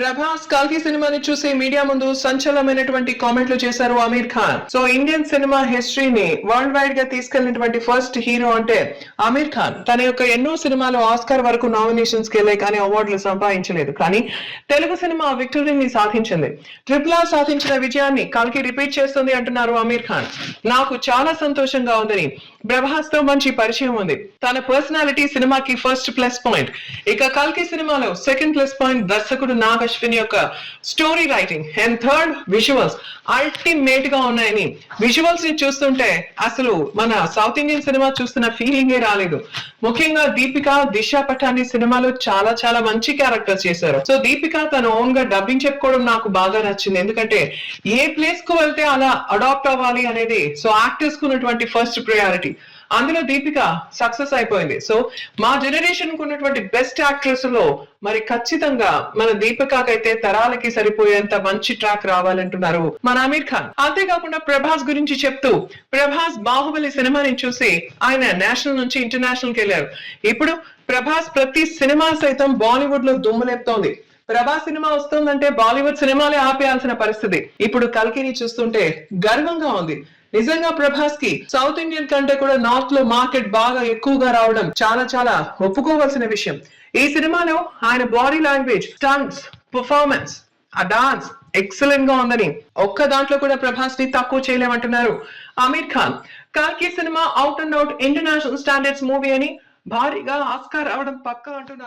ప్రభాస్ కల్కి సినిమాని చూసి మీడియా ముందు సంచలనమైనటువంటి కామెంట్లు చేశారు Aamir Khan. So Indian cinema హిస్టరీని world వైడ్గా తీసుకెళ్ళినటువంటి ఫస్ట్ హీరో అంటే అమీర్ ఖాన్. తన యొక్క ఎన్నో సినిమాలు ఆస్కార్ వరకు నామినేషన్స్కి కానీ అవార్డులు సంపాదించలేదు. కానీ తెలుగు సినిమా విక్టరీని సాధించింది. ట్రిపుల్ ఆర్ సాధించిన విజయాన్ని కల్కి రిపీట్ చేస్తుంది అంటున్నారు అమీర్ ఖాన్. నాకు చాలా సంతోషంగా ఉందని ప్రభాస్తో మంచి పరిచయం ఉంది. తన పర్సనాలిటీ సినిమాకి ఫస్ట్ ప్లస్ పాయింట్ ఇక కల్కి సినిమాలో సెకండ్ ప్లస్ పాయింట్ దర్శకుడు నాగ అశ్విన్ యొక్క story writing and third visuals అల్టిమేట్గా ఉన్నాయని. విజువల్స్ని చూస్తుంటే అసలు మన సౌత్ ఇండియన్ సినిమా చూస్తున్న ఫీలింగే రాలేదు. ముఖ్యంగా దీపిక దిశ పఠాని సినిమాలో చాలా చాలా మంచి క్యారెక్టర్ చేశారు. సో దీపిక తన ఓన్గా డబ్బింగ్ చెప్పుకోవడం నాకు బాగా నచ్చింది. ఎందుకంటే ఏ ప్లేస్కు వెళ్తే అలా అడాప్ట్ అవ్వాలి అనేది సో యాక్టర్స్కు ఉన్నటువంటి ఫస్ట్ ప్రయారిటీ అందులో దీపిక సక్సెస్ అయిపోయింది. సో మా జనరేషన్కు ఉన్నటువంటి బెస్ట్ యాక్ట్రెస్లో మరి ఖచ్చితంగా మన దీపికకైతే తరాలకి సరిపోయేంత మంచి ట్రాక్ రావాలంటున్నారు మన అమీర్ ఖాన్. అంతేకాకుండా ప్రభాస్ గురించి చెప్తూ ప్రభాస్ బాహుబలి సినిమాని చూసి ఆయన నేషనల్ నుంచి ఇంటర్నేషనల్కి వెళ్ళారు. ఇప్పుడు ప్రభాస్ ప్రతి సినిమా సైతం బాలీవుడ్లో దుమ్ములేపుతోంది ప్రభాస్ సినిమా వస్తుందంటే బాలీవుడ్ సినిమాలే ఆపేయాల్సిన పరిస్థితి. ఇప్పుడు కల్కిని చూస్తుంటే గర్వంగా ఉంది. నిజంగా ప్రభాస్కి సౌత్ ఇండియన్ కంటే కూడా నార్త్లో మార్కెట్ బాగా ఎక్కువగా రావడం చాలా చాలా ఒప్పుకోవాల్సిన విషయం. ఈ సినిమాలో ఆయన బాడీ లాంగ్వేజ్ స్టన్స్ పర్ఫార్మెన్స్ ఆ డాన్స్ ఎక్సలెంట్గా ఉందని ఒక్క దాంట్లో కూడా ప్రభాస్ని తక్కువ చేయలేమంటున్నారు అమీర్ ఖాన్. కార్కి cinema out and out international standards movie అని భారీగా ఆస్కార్ అవడం పక్కా అంటున్నారు.